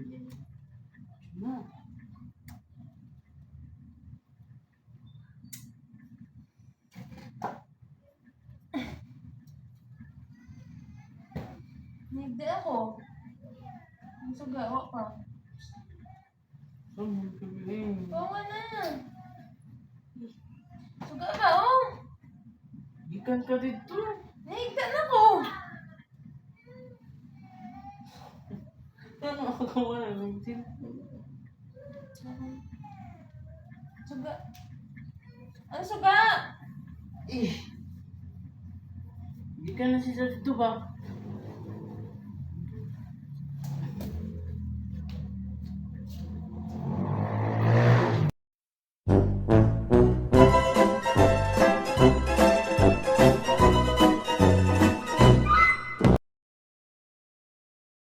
Mo. Hindi ako. Ang sagawa pa. Saan mo sabihin? Oo nga na. Suga ka, oh. Ikan ka dito. Ano ako gawa ng sin? Suga. Ano suga? Eh. Gikan na siya dito ba?